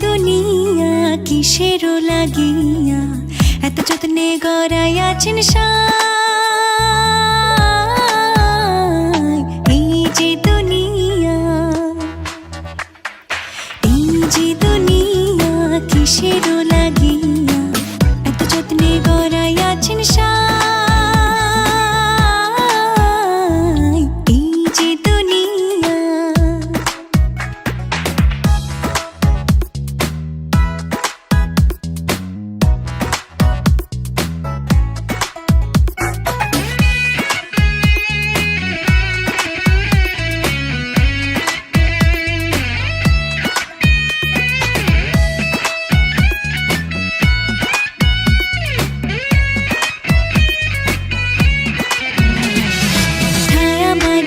দুনিয়া কিসের লাগিয়া এত যত্নে গড়াই আছেন এই যে দুনিয়া এই দুনিয়া কিসের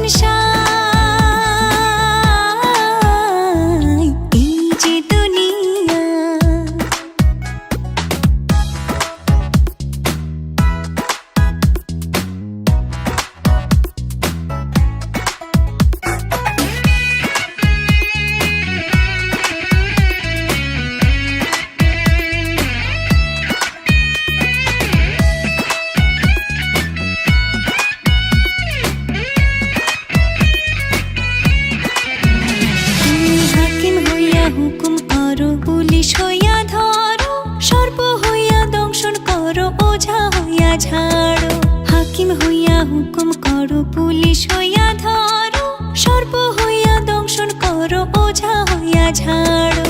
গড়াই আছেন পুলিশ হইয়া ধরো, সর্প হইয়া দংশন করো, ওঝা হইয়া ঝাড়ো। হাকিম হইয়া হুকুম করো, পুলিশ হইয়া ধরো, সর্প হইয়া দংশন করো, ওঝা হইয়া ঝাড়ো।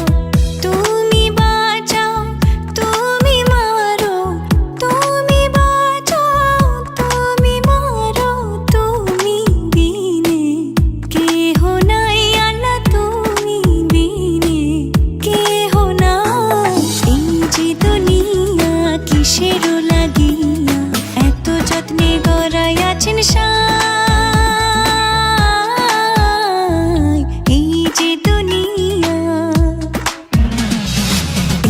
ধরাই আছেন এই যে দুনিয়া,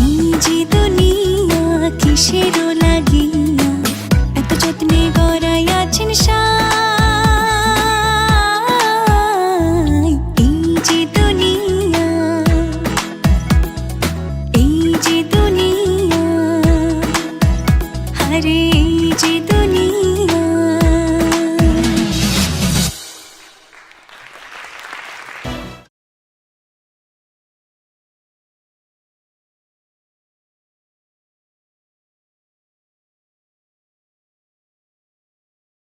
এই যে দুনিয়া এই যে দুনিয়া, এই যে দুনিয়া এই যে দুনিয়া।